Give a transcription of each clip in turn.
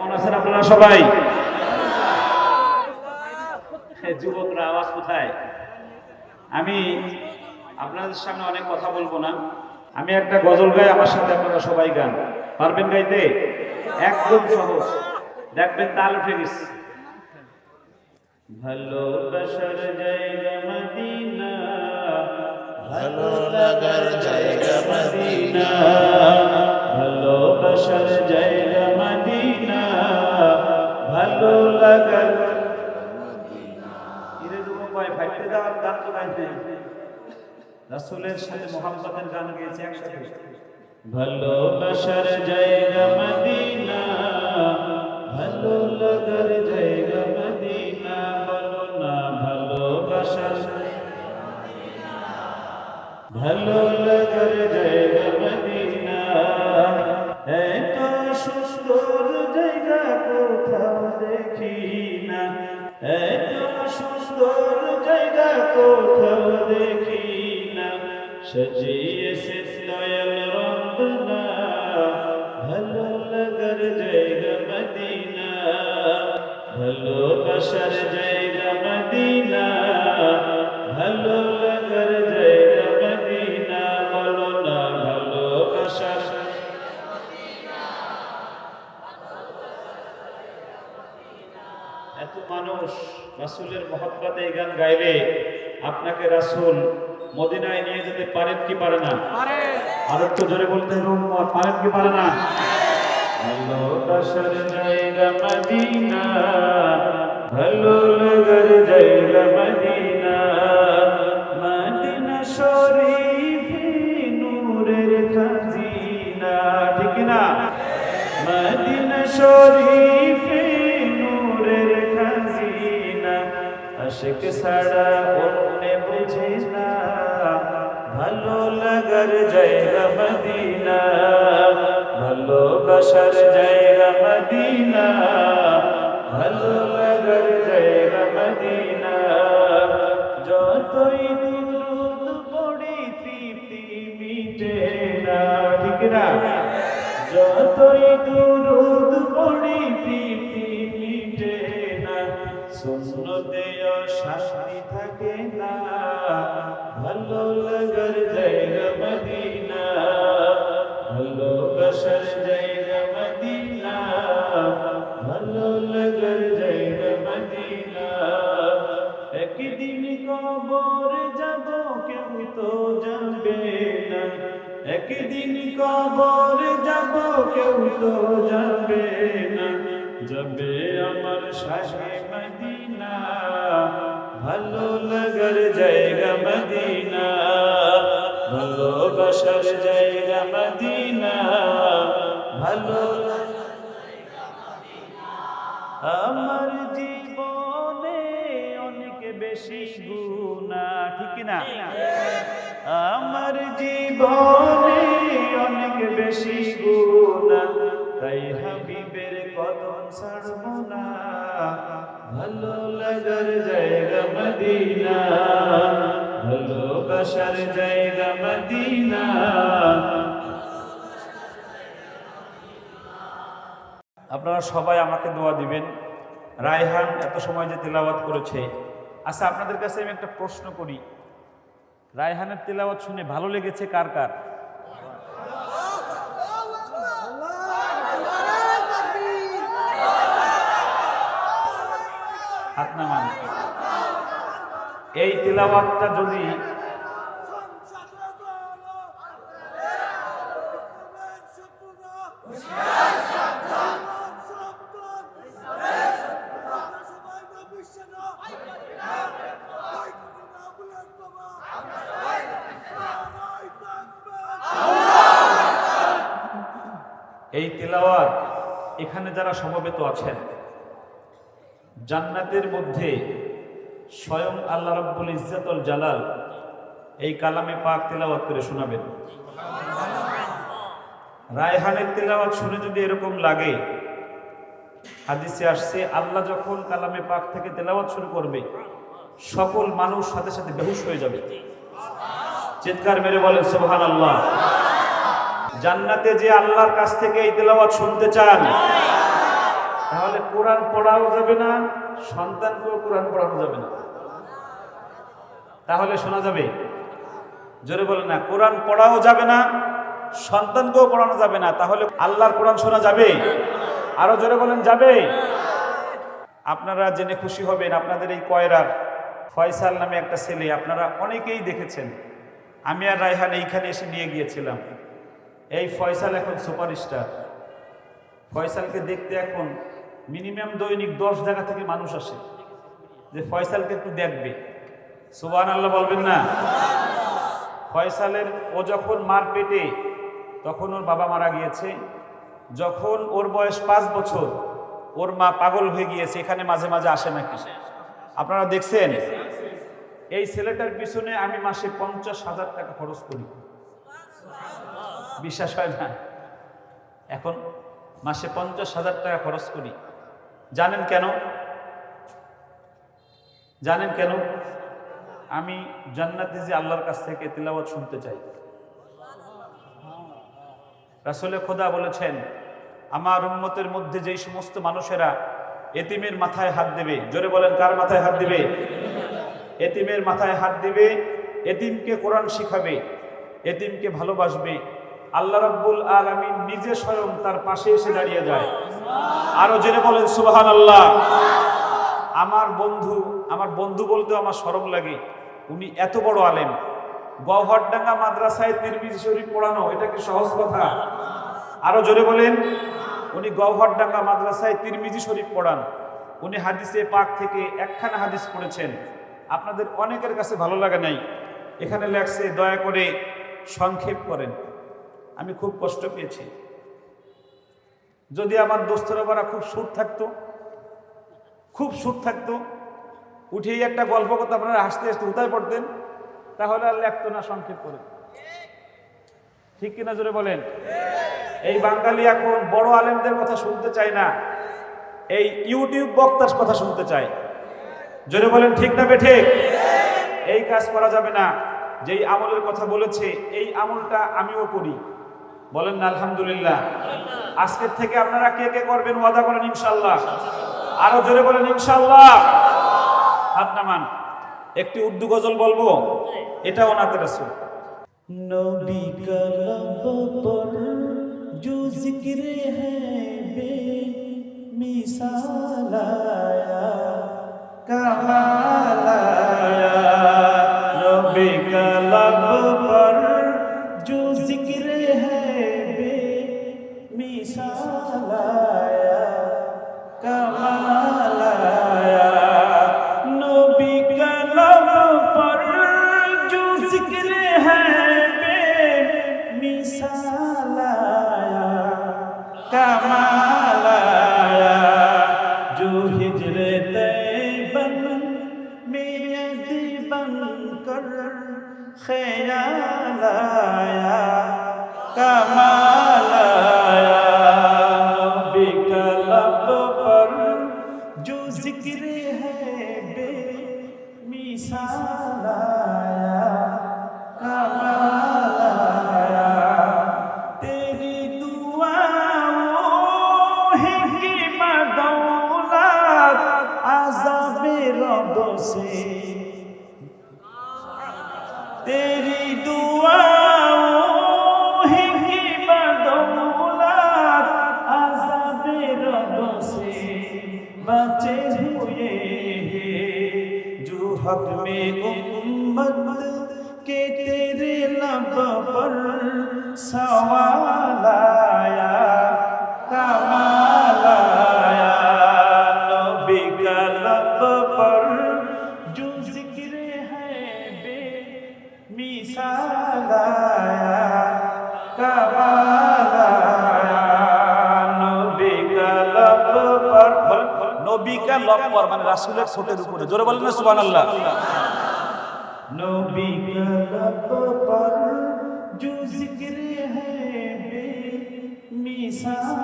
কেমন আছেন আপনারা সবাই? যুবকরা, আওয়াজ কোথায়? আমি আপনাদের সামনে অনেক কথা বলব না। আমি একটা গজল গাই, আমার সাথে আপনারা সবাই গান। পারবেন গাইতে? একদম সহজ। দেখবেন তাল উঠে গেছে। ভালোবাসার জায়গা মদিনা। ভালো লাগার জায়গা মদিনা। ভালোবাসার জায়গা রাসূলের সাথে মোহাম্মতের গান গেয়েছে একসাথে ভালোবাসার জায়গা মদিনা ভালো লাগার জায়গা মদিনা বলো না ভালোবাসার ভালো লাগার জায়গা সাজিয়েছে দয়াল রব্বানা ভালো লাগার জায়গা মদিনা ভালোবাসার জায়গা মদিনা ভালো লাগার জায়গা মদিনা বলো না ভালোবাসার এত মানুষ রাসূলের মহব্বতে এই গান গাইলে আপনাকে রাসূল মদিনায় নিয়ে যেতে পারেন কি পারে না? আর একটু জোরে বলতে পারেন কি পারে না? ভালোবাসার জায়গা মদিনা ভালো লাগার জায়গা মদিনা। মদিনা শরীফ নূরের খাজিনা ঠিক না মদিনা শরীফ নূরের খাজিনা আশিক ছাড়া কেউ তো যাবে না যাবে আমার শাহে মদিনা। ভালো লাগার জায়গা মদিনা ভালোবাসার জায়গা মদিনা। ভালো আমার জীবনে অনেক বেশি গুণা ঠিক না আমার জীবনে আপনারা সবাই আমাকে দোয়া দিবেন। রায়হান এত সময় যে তেলাওয়াত করেছে। আচ্ছা আপনাদের কাছে আমি একটা প্রশ্ন করি। রায়হানের তেলাওয়াত শুনে ভালো লেগেছে কার কার? হাত নামান। এই তেলাওয়াতটা যদি এই তেলাওয়াত এখানে যারা সমবেত আছেন জান্নাতের মধ্যে স্বয়ং আল্লাহ রব্বুল ইজ্জাতুল জালাল এই কালামে পাক তেলাওয়াত করে শোনাবেন। রায়হানের তেলাওয়াত শুনে যদি এরকম লাগে, হাদিসে আসছে, আল্লাহ যখন কালামে পাক থেকে তেলাওয়াত শুরু করবে, সকল মানুষ সাথে সাথে বেহুশ হয়ে যাবে। চিৎকার মেরে বলেন সুবহান আল্লাহ জান্নাতে যে আল্লাহর কাছ থেকে এই তেলাওয়াত শুনতে চান কোরআন পড়াও যাবে না, সন্তানকেও কোরআন পড়ানো যাবে না। তাহলে শোনা যাবে, জোরে বলে না, কোরআন পড়াও যাবে না, সন্তানকেও পড়ানো যাবে না, তাহলে আল্লাহর কোরআন শোনা যাবে? আরও জোরে বলেন, যাবে? আপনারা জেনে খুশি হবেন, আপনাদের এই কয়রার ফয়সাল নামে একটা ছেলে, আপনারা অনেকেই দেখেছেন। আমি আর রায়হান এইখানে এসে নিয়ে গিয়েছিলাম। এই ফয়সাল এখন সুপারস্টার। ফয়সালকে দেখতে এখন মিনিমাম দৈনিক দশ জায়গা থেকে মানুষ আসে। যে ফয়সালকে একটু দেখবে। সুবান আল্লাহ বলবেন না? ফয়সালের ও যখন মার পেটে, তখন ওর বাবা মারা গিয়েছে। যখন ওর বয়স পাঁচ বছর, ওর মা পাগল হয়ে গিয়েছে, এখানে মাঝে মাঝে আসে নাকি? আপনারা দেখছেন? এই ছেলেটার পিছনে আমি মাসে পঞ্চাশ হাজার টাকা খরচ করি। বিশ্বাস হয় না? এখন মাসে পঞ্চাশ হাজার টাকা খরচ করি। জানেন কেন? জানেন কেন? আমি জান্নাতে যে আল্লাহর কাছ থেকে তিলাওয়াত শুনতে চাই। রাসুলে খোদা বলেছেন, আমার উন্মতের মধ্যে যেই সমস্ত মানুষেরা এতিমের মাথায় হাত দেবে, জোরে বলেন, কার মাথায় হাত দিবে? এতিমের মাথায় হাত দিবে, এতিমকে কোরআন শিখাবে, এতিমকে ভালোবাসবে আল্লাহ রাব্বুল আলামিন নিজে স্বয়ং তার পাশে এসে দাঁড়িয়ে যায়। আরও জেনে বলেন সুবহান আল্লাহ আমার বন্ধু আমার বন্ধু বলতেও আমার সরম লাগে। উনি এত বড় আলেম। গহরডাঙ্গা মাদ্রাসায় তিরমিজি শরীফ পড়ানো, এটা কি সহজ কথা? আরও জোরে বলেন, উনি গহরডাঙ্গা মাদ্রাসায় তিরমিজি শরীফ পড়ান। উনি হাদিসে পাক থেকে একখানা হাদিস পড়েছেন। আপনাদের অনেকের কাছে ভালো লাগে নাই। এখানে লেখছে, দয়া করে সংক্ষেপ করেন। আমি খুব কষ্ট পেয়েছি। যদি আমার দোস্তরা খুব সুর থাকতো, খুব সুর থাকতো, উঠেই একটা গল্প কথা আপনারা হাসতে হাসতে উতায় পড়তেন, তাহলে আর লেখতো না, সংক্ষেপ করে। ঠিক কিনা জোরে বলেন? এই বাঙালি এখন বড় আলেমদের কথা শুনতে চায় না, এই ইউটিউব বক্তার কথা শুনতে চায়। জোরে বলেন, ঠিক না বেঠে? এই কাজ করা যাবে না, যেই আমলের কথা বলেছে, এই আমলটা আমিও করি। বলেন না আলহামদুলিল্লাহ আজকের থেকে আপনারা কে কে করবেন ওয়াদা করেন ইনশাল্লাহ আরো জোরে বলেন ইনশাল্লাহ হাত নামান একটি উর্দু গজল বলবো এটা ওনাতে রাসূল नबी का लब पर जो जिक्र है बे मिसाल आया कमाल आया नबी का আজাবের রব সে। নবিকা লম্বর মানে রাসুলের ঠোঁটের উপরে। জোরে বলেন না সুবান আল্লাহ নবিকা লম্বর জো জিক্র হে মিসাল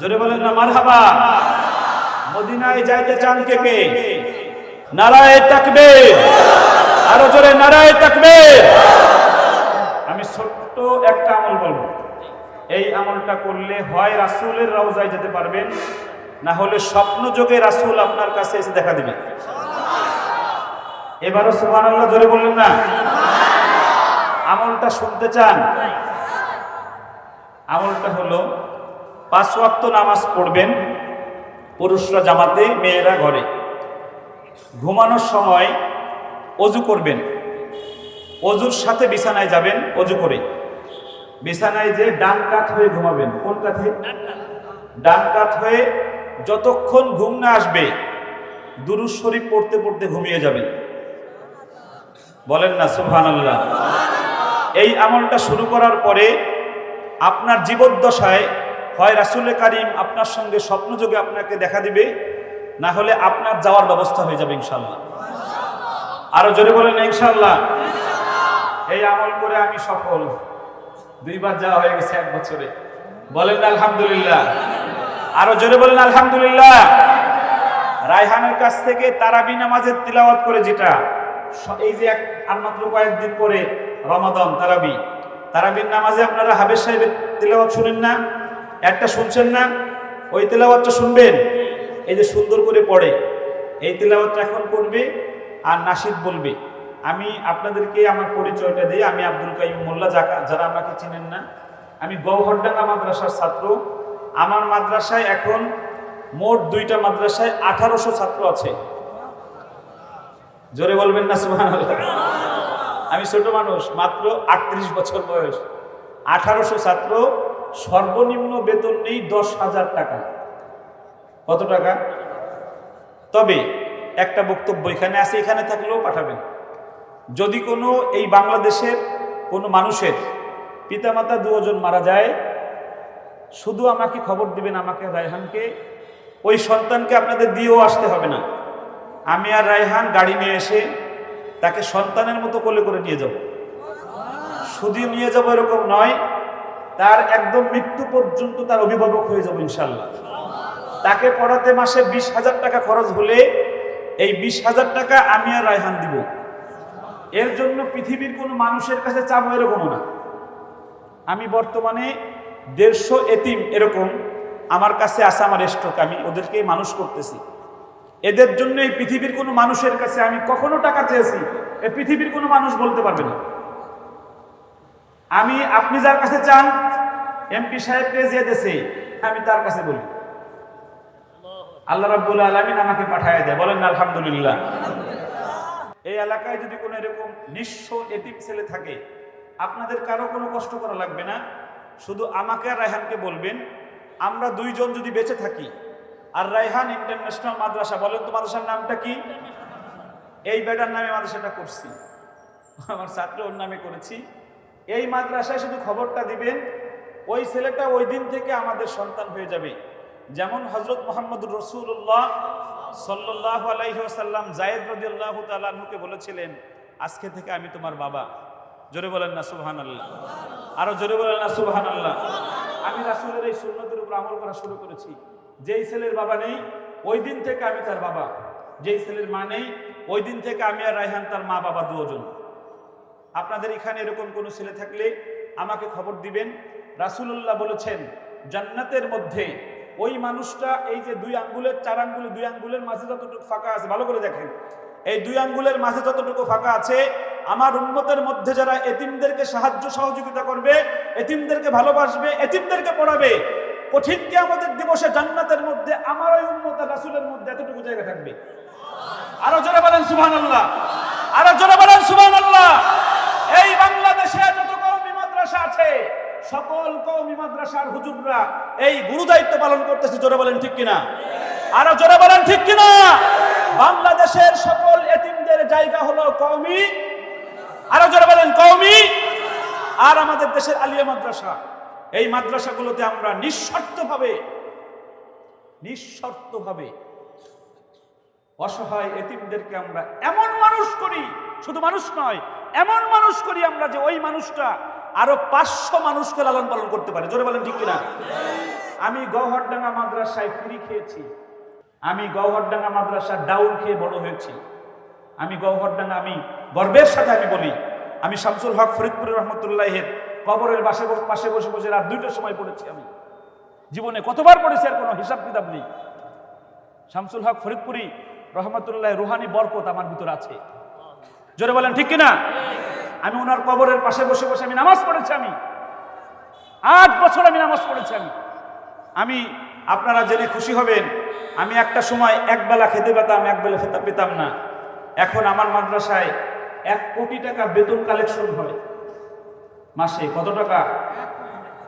জোরে বলেন না, মারহাবা। মদিনায় যাইতে চান কে কে? নারায়ে তাকবে আরও জোরে, নারায়ে তাকবে আমি ছোট্ট একটা আমল বলব। এই আমলটা করলে হয় রাসূলের রওজায় যেতে পারবেন, না হলে স্বপ্ন যোগে রাসূল আপনার কাছে এসে দেখা দিবে। এবারও সুবহানাল্লাহ, জোরে বললেন না? আমলটা শুনতে চান? আমলটা হলো পাঁচ ওয়াক্ত নামাজ পড়বেন পুরুষরা জামাতে মেয়েরা ঘরে। ঘুমানোর সময় অজু করবেন। অজুর সাথে বিছানায় যাবেন অজু করে। বিছানায় যে ডান কাত হয়ে ঘুমাবেন কোন কাঁধে ডান কাত হয়ে যতক্ষণ ঘুম না আসবে দুরুজ শরীফ পড়তে পড়তে ঘুমিয়ে যাবেন। বলেন না সুবহানাল্লাহ। এই আমলটা শুরু করার পরে আপনার জীবদ্দশায় হয় রাসুলে কারিম আপনার সঙ্গে স্বপ্নযোগে আপনাকে দেখা দিবে, না হলে আপনার যাওয়ার ব্যবস্থা হয়ে যাবে ইনশাল্লাহ আরও জোরে বলেন ইনশাল্লাহ এই আমল করে আমি সফল। দুইবার যাওয়া হয়ে গেছে এক বছরে। বলেন আলহামদুলিল্লাহ। আরও জোরে বলেন আলহামদুলিল্লাহ। রায়হানের কাছ থেকে তারাবি নামাজের তিলাওয়াত করে যেটা এই যে এক আর মাত্র কয়েকদিন পরে রমাদন, তারাবি। তারাবির নামাজে আপনারা হাবের সাহেবের তিলাওয়াত শুনেন না? একটা শুনছেন না? ওই তিলাওয়াতটা শুনবেন? এই যে সুন্দর করে পড়ে। এই তিলাওয়াতটা এখন করবে আর নাসিদ বলবে। আমি আপনাদেরকে আমার পরিচয়টা দিই। আমি আব্দুল কাইম মোল্লা যারা আমাকে চিনেন না। আমি গৌহরডাঙ্গা মাদ্রাসার ছাত্র। আমার মাদ্রাসায় এখন মোট দুইটা মাদ্রাসায় আঠারোশো ছাত্র আছে। জোরে বলবেন না, সুবহানাল্লাহ। আমি ছোট মানুষ, মাত্র আটত্রিশ বছর বয়স। আঠারোশো ছাত্র, সর্বনিম্ন বেতন নেই দশ হাজার টাকা। কত টাকা? তবে একটা বক্তব্য এখানে আছে, এখানে থাকলেও পাঠাবেন। যদি কোনো এই বাংলাদেশের কোনো মানুষের পিতামাতা দুজন মারা যায়, শুধু আমাকে খবর দিবেন, আমাকে রায়হানকে, ওই সন্তানকে আপনাদের দিয়েও আসতে হবে না। আমি আর রায়হান গাড়ি নিয়ে এসে তাকে সন্তানের মতো কোলে করে নিয়ে যাব। শুধু নিয়ে যাব এরকম নয়, তার একদম মৃত্যু পর্যন্ত তার অভিভাবক হয়ে যাব ইনশাল্লাহ তাকে পড়াতে মাসে বিশ হাজার টাকা খরচ হলে এই বিশ হাজার টাকা আমি আর রায়হান দিব। এর জন্য পৃথিবীর কোনো মানুষের কাছে চাবো এরকমও না। আমি বর্তমানে দেড়শো এতিম এরকম আমার কাছে আসে আমার স্টক, আমি ওদেরকে মানুষ করতেছি। এদের জন্য এই পৃথিবীর কোনো মানুষের কাছে আমি কখনো টাকা চেয়েছি। এই পৃথিবীর কোনো মানুষ বলতে পারবে না। আমি, আপনি যার কাছে চান, এমপি সাহেবকে যে দেশে আমি তার কাছে বলি। আল্লাহ রাব্বুল আলামিন আমাকে পাঠায় দেয়। বলেন আলহামদুলিল্লাহ। এই এলাকায় যদি কোনো এরকম নিঃস্ব এতিম ছেলে থাকে, আপনাদের কারও কোনো কষ্ট করা লাগবে না। শুধু আমাকে আর রায়হানকে বলবেন, আমরা দুইজন যদি বেঁচে থাকি আর রায়হান ইন্টারন্যাশনাল মাদ্রাসা, বলেন তো মাদ্রাসার নামটা কি? এই বেটার নামে মাদ্রাসাটা করছি। আমার ছাত্র ওর নামে করেছি। এই মাদ্রাসায় শুধু খবরটা দিবেন, ওই ছেলেটা ওই দিন থেকে আমাদের সন্তান হয়ে যাবে। যেমন হজরত মোহাম্মদ রসুল্লাহ সাল্লাহ আলাইসাল্লাম জায়েদ রদি আল্লাহ তালুকে বলেছিলেন, আজকে থেকে আমি তোমার বাবা। জোরে বলেন না সুবহান আল্লাহ আরও জোরে বলেন না সুবহান আল্লাহ আমি রাসুলের এই সুন্নতের উপর আমল করা শুরু করেছি। যেই ছেলের বাবা নেই, ওই দিন থেকে আমি তার বাবা। যেই ছেলের মা নেই, ওই দিন থেকে আমি আর রায়হান তার মা বাবা দুজন। আপনাদের এখানে এরকম কোনো ছেলে থাকলে আমাকে খবর দিবেন। রাসূলুল্লাহ বলেছেন, জান্নাতের মধ্যে ওই মানুষটা এই যে দুই আঙ্গুলের, চার আঙ্গুলে, দুই আঙ্গুলের মাঝে যতটুকু ফাঁকা আছে, ভালো করে দেখেন। এই দুই আঙ্গুলের মাঝে যতটুকু ফাঁকা আছে, আমার উন্মতের মধ্যে যারা এতিমদেরকে সাহায্য সহযোগিতা করবে, এতিমদেরকে ভালোবাসবে, এতিমদেরকে পড়াবে কঠিন কে আমাদের দিবসে জান্নাতের মধ্যে, আমার ওই উন্মত রাসুলের মধ্যে এতটুকু জায়গা থাকবে। আরও জোরে বলেন সুভান আল্লাহ আরও জোরে বলেন সুভান আল্লাহ এই বাংলাদেশে যত কৌমি মাদ্রাসা আছে, সকল কৌমি মাদ্রাসার হুজুররা এই গুরু দায়িত্ব পালন করতেছে, জোরে বলেন ঠিক কিনা? আরও জোরে বলেন ঠিক কিনা? বাংলাদেশের সকল এতিমদের জায়গা হলো কৌমি আরও জোরে বলেন কৌমি আর আমাদের দেশের আলিয়া মাদ্রাসা। এই মাদ্রাসাগুলোতে আমরা নিঃশর্তভাবে নিঃশর্তভাবে অসহায় এতিমদেরকে আমরা এমন মানুষ করি, শুধু মানুষ নয়, এমন মানুষ করি আমরা যে ওই মানুষটা আরও পাঁচশো মানুষকে লালন পালন করতে পারে। জোরে বলেন ঠিক কিনা? আমি গৌহরডাঙ্গা মাদ্রাসায় ফ্রি খেয়েছি। আমি গৌহরডাঙ্গা মাদ্রাসার ডাউল খেয়ে বড় হয়েছি। আমি গৌহরডাঙ্গা, আমি গর্বের সাথে আমি বলি, আমি শামসুল হক ফরিদপুর রহমতুল্লাহের কবরের পাশে বসে- পাশে বসে বসে রাত দুইটার সময় পড়েছি আমি। জীবনে কতবার পড়েছি আর কোনো হিসাব কিতাব নেই। শামসুল হক ফরিদপুরি রহমতুল্লাহ রুহানি বরকত আমার ভিতরে আছে। জোরে বলেন, ঠিক কিনা? আমি ওনার কবরের পাশে বসে বসে আমি নামাজ পড়েছি আমি। আট বছর আমি নামাজ পড়েছি আমি। আমি, আপনারা জেনে খুশি হবেন, আমি একটা সময় এক বেলা খেতে পেতাম, এক বেলা খেতে পেতাম না। এখন আমার মাদ্রাসায় এক কোটি টাকা বেতন কালেকশন হয়। মাসে কত টাকা?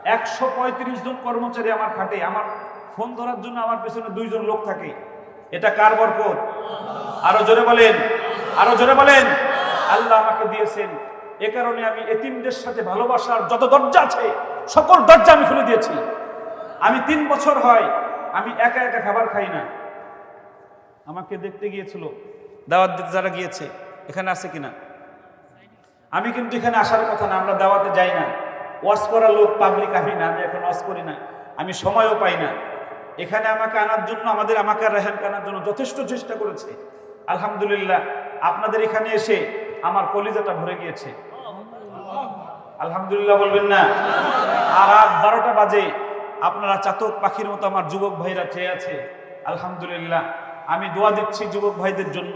একশো পঁয়ত্রিশ জন কর্মচারী আমার খাটে। আমার ফোন ধরার জন্য আমার পেছনে দুইজন লোক থাকে। এটা কার বরকত? আরও জোরে বলেন। আরও জোরে বলেন। আল্লাহ আমাকে দিয়েছেন। এ কারণে আমি এতিমদের সাথে ভালোবাসার যত দরজা আছে, সকল দরজা আমি খুলে দিয়েছি। আমি তিন বছর হয়, আমি একা একা খাবার খাই না। আমাকে দেখতে গিয়েছিল। দাওয়াত দিতে যারা গিয়েছে, এখানে আছে কিনা? আমি কিন্তু এখানে আসার কথা না, আমরা দাওয়াতে যাই না। ওয়াশ করা লোক পাবলিক আমি না, আমি এখন ওয়াশ করি না। আমি সময়ও পাই না। এখানে আমাকে আনার জন্য, আমাদের আমাকে আর রেহানকে আনার জন্য যথেষ্ট চেষ্টা করেছে। আলহামদুলিল্লাহ, আপনাদের এখানে এসে আমার কলিজাটা ভরে গিয়েছে। আলহামদুলিল্লাহ বলবেন না। আর রাত বারোটা বাজে, আপনারা চাতক পাখির মতো আমার যুবক ভাইরা চেয়ে আছে। আলহামদুলিল্লাহ, আমি দোয়া দিচ্ছি যুবক ভাইদের জন্য।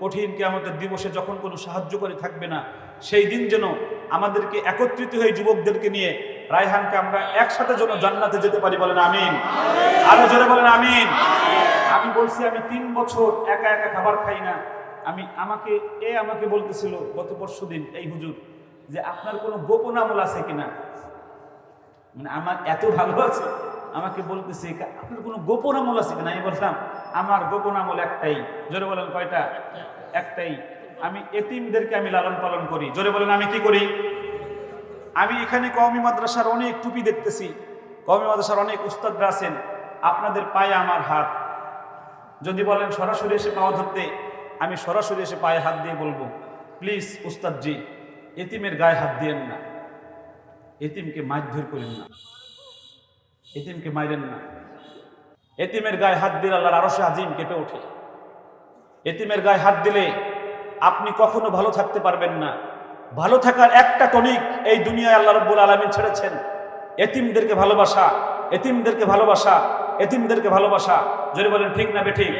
কঠিন কেয়ামতের দিবসে যখন কোনো সাহায্য করে থাকবে না সেই দিন যেন আমাদেরকে একত্রিত হয়ে যুবকদেরকে নিয়ে রায়হানকে আমরা একসাথে যেন জান্নাতে যেতে পারি বলেন আমিন। আরও জোরে বলেন আমিন। আমি বলছি, আমি তিন বছর একা একা খাবার খাই না। আমি আমাকে, এ আমাকে বলতেছিল গত পরশু দিন, এই হুজুর, যে আপনার কোনো গোপন আমল আছে কিনা? মানে আমার এত ভালো আছে। আমাকে বলতেছে আপনার কোনো গোপন আমল আছে কিনা? আমি বললাম, আমার গোপন আমল একটাই। জোরে বলেন, কয়টা? একটাই। আমি এতিমদেরকে আমি লালন পালন করি। জোরে বলেন, আমি কি করি? আমি এখানে কওমি মাদ্রাসার অনেক টুপি দেখতেছি। কওমি মাদ্রাসার অনেক উস্তাদরা আছেন। আপনাদের পায়ে আমার হাত। যদি বলেন, সরাসরি এসে পাও ধরতে, আমি সরাসরি এসে পায়ে হাত দিয়ে বলব, প্লিজ উস্তাদজি, এতিমের গায়ে হাত দিয়েন না। এতিমকে মারধর করেন না। এতিমকে মাইরেন না। এতিমের গায়ে হাত দিলে আল্লাহর আরশে আজিম কেঁপে ওঠে। এতিমের গায়ে হাত দিলে আপনি কখনো ভালো থাকতে পারবেন না। ভালো থাকার একটা টনিক এই দুনিয়ায় আল্লাহ রব্বুল আলমিন ছেড়েছেন। এতিমদেরকে ভালোবাসা এতিমদেরকে ভালোবাসা এতিমদেরকে ভালোবাসা। জোরে বলেন, ঠিক না বেঠিক?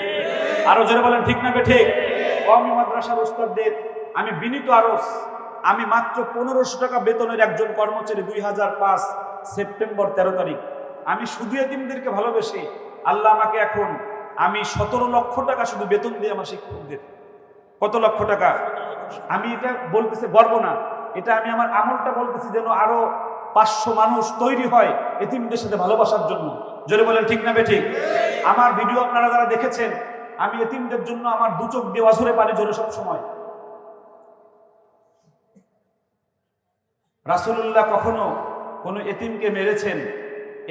আরও জোরে বলেন, ঠিক না বেঠিক? কওমি মাদ্রাসার উস্তাদদের আমি বিনীত আরস, আমি মাত্র পনেরোশো টাকা বেতনের একজন কর্মচারী দুই হাজার পাঁচ সেপ্টেম্বর তেরো তারিখ। আমি শুধু এতিমদেরকে ভালোবেসে, আল্লাহ আমাকে এখন আমি সতেরো লক্ষ টাকা শুধু বেতন দিয়ে আমার শিক্ষকদের কত লক্ষ টাকা? আমি এটা বলতেছি, গর্ব না। এটা আমি আমার আমলটা বলতেছি যেন আরও পাঁচশো মানুষ তৈরি হয় এতিমদের সাথে ভালোবাসার জন্য। জোরে বলেন, ঠিক না বেঠিক? আমার ভিডিও আপনারা যারা দেখেছেন, আমি এতিমদের জন্য আমার দু চোখ দিয়ে অঝরে পানি জোরে সব সময়। রাসূলুল্লাহ কখনো কোনো এতিমকে মেরেছেন?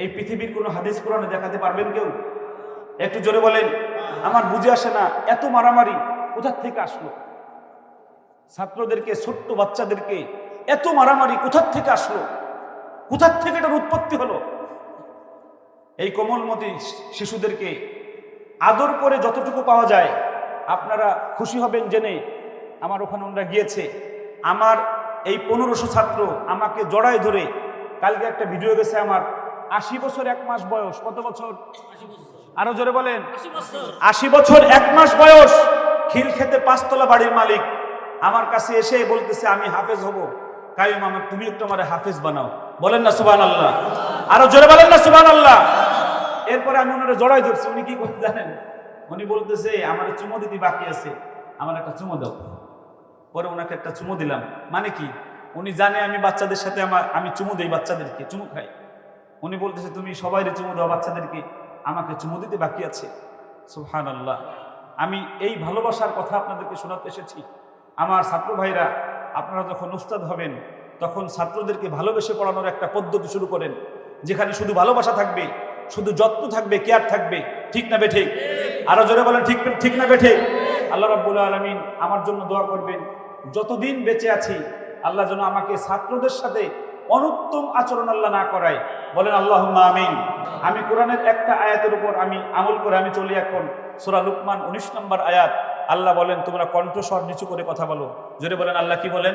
এই পৃথিবীর কোনো হাদিস কোরআনে দেখাতে পারবেন কেউ? একটু জোরে বলেন, আমার বুঝে আসে না, এত মারামারি। কোথার থেকে আসলো। ছাত্রদেরকে ছোট্ট বাচ্চাদেরকে এত মারামারি কোথার থেকে আসলো? কোথার থেকে এটার উৎপত্তি হলো? এই কোমলমতি শিশুদেরকে আদর করে যতটুকু পাওয়া যায় আপনারা খুশি হবেন জেনে আমার ওখানে ওনারা গিয়েছে। আমার এই পনেরোশো ছাত্র আমাকে জড়ায় ধরে কালকে একটা ভিডিও গেছে আমার আশি বছর এক মাস বয়স কত বছর? আরও জোরে বলেন। আশি বছর এক মাস বয়স। খিল খেতে পাঁচতলা বাড়ির মালিক। আমার কাছে এসে বলতেছে, আমি হাফেজ হব। কায়ুম আমার, তুমি একটু আমার হাফেজ বানাও। বলেন না সুবান আল্লাহ আরও জোরে বলেন না সুবান আল্লাহ এরপরে আমি ওনারা জড়াই ধরছি। উনি কি করতে জানেন? উনি বলতেছে, আমার চুমো দিতে বাকি আছে। আমার একটা চুমো দাও। পরে ওনাকে একটা চুমো দিলাম। মানে কি? উনি জানে আমি বাচ্চাদের সাথে আমার, আমি চুমু দিই বাচ্চাদেরকে, চুমু খাই। উনি বলতেছে, তুমি সবাই চুমু দাও বাচ্চাদেরকে। আমাকে চুমু দিতে বাকি আছে। সুহান আল্লাহ আমি এই ভালোবাসার কথা আপনাদেরকে শোনাতে এসেছি। আমার ছাত্র ভাইরা আপনারা যখন উস্তাদ হবেন, তখন ছাত্রদেরকে ভালোবেসে পড়ানোর একটা পদ্ধতি শুরু করেন, যেখানে শুধু ভালোবাসা থাকবে, শুধু যত্ন থাকবে, কেয়ার থাকবে, ঠিক না বেঠে? আরও জোরে বলেন, ঠিক ঠিক না বেঠে? আল্লাহ রাব্বুল আলমিন আমার জন্য দোয়া করবেন, যতদিন বেঁচে আছি, আল্লাহ যেন আমাকে ছাত্রদের সাথে অনুত্তম আচরণ আল্লাহ না করায়। বলেন আল্লাহ আমিন। আমি কোরআনের একটা আয়াতের উপর আমি আমল করে আমি চলি এখন। সুরা লুকমান উনিশ নম্বর আয়াত। আল্লাহ বলেন, তোমরা কণ্ঠস্বর নিচু করে কথা বলো। জোরে বলেন, আল্লাহ কি বলেন?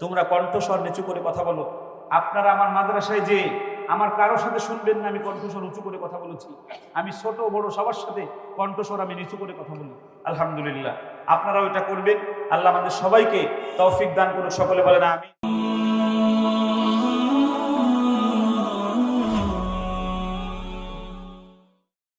তোমরা কণ্ঠস্বর নিচু করে কথা বলো। আপনারা আমার মাদ্রাসায় যে, আমার কারোর সাথে শুনবেন না, আমি কণ্ঠস্বর উঁচু করে কথা বলেছি। আমি ছোট বড় সবার সাথে কণ্ঠস্বর আমি নিচু করে কথা বলি। আলহামদুলিল্লাহ। আপনারাও এটা করবেন। আল্লাহ আমাদের সবাইকে তৌফিক দান করুন সকলে বলেন আমি